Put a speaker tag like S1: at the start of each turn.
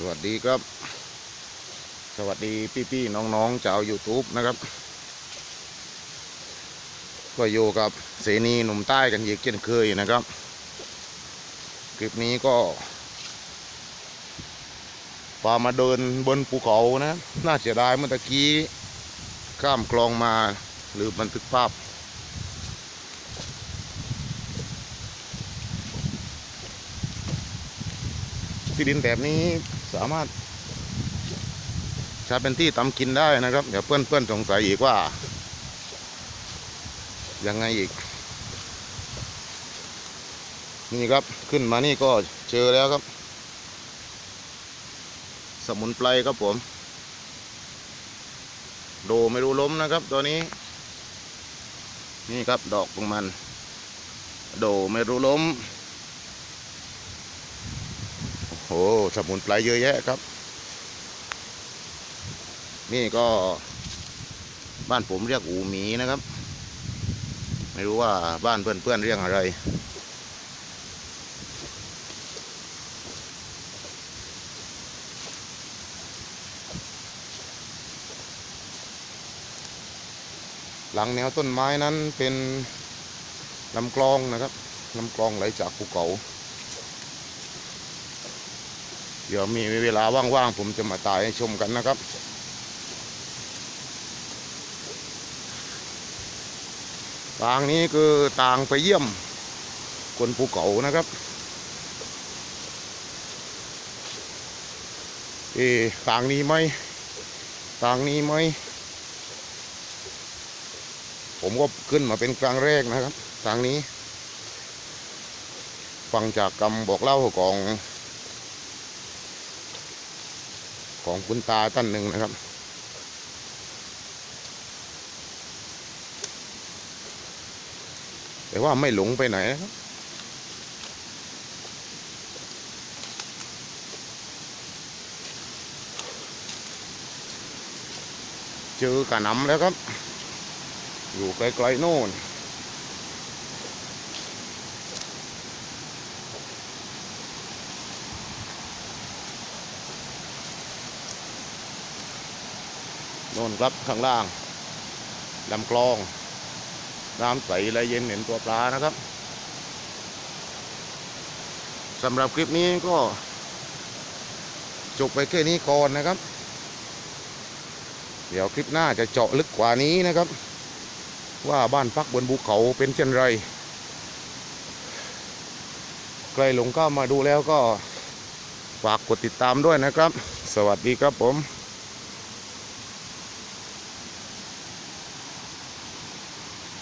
S1: สวัสดีครับ สวัสดีพี่ๆน้องๆชาว YouTube นะครับ ก็อยู่กับเสนีหนุ่มใต้กันอีกเช่นเคยนะครับ คลิปนี้ก็พามาเดินบนภูเขานะ น่าเสียดายเมื่อกี้ข้ามคลองมาหรือบันทึกภาพ ที่ดินแบบนี้สามารถใช้เป็นที่ทำกินได้นะครับ เดี๋ยวเพื่อนเพื่อนๆสงสัยอีกว่า ยังไงอีก นี่ครับขึ้นมานี่ก็เจอแล้วครับ สมุนไพรครับผม โดไม่รู้ล้มนะครับ ตัวนี้ นี่ครับดอกของมัน โดไม่รู้ล้ม โอ้สมุนไพรเยอะแยะครับ นี่ก็บ้านผมเรียกอูหมีนะครับ ไม่รู้ว่าบ้านเพื่อนๆเรียกอะไรหลังแนวต้นไม้นั้นเป็นลำคลองนะครับลำคลองไหลจากภูเขา เดี๋ยวมีเวลาว่างๆผมจะมาถ่ายให้ชมกันนะครับ ทางนี้คือทางไปเยี่ยมคนภูเขานะครับเออทางนี้ไหมทางนี้ไหมผมก็ขึ้นมาเป็นครั้งแรกนะครับ ทางนี้ ฟังจากคำบอกเล่าของ ของคุณตาท่านหนึ่งนะครับ แต่ว่าไม่หลงไปไหนนะครับเจอกระหนำแล้วครับ อยู่ไกลๆโน่น น่นครับข้างล่างลำคลอง น้ำใสและเย็นเห็นตัวปลานะครับสำหรับคลิปนี้ก็ จบไปแค่นี้ก่อนนะครับ เดี๋ยวคลิปหน้าจะเจาะลึกกว่านี้นะครับ ว่าบ้านพักบนภูเขาเป็นเช่นไรใครหลงเข้ามาดูแล้วก็ฝากกดติดตามด้วยนะครับ สวัสดีครับผม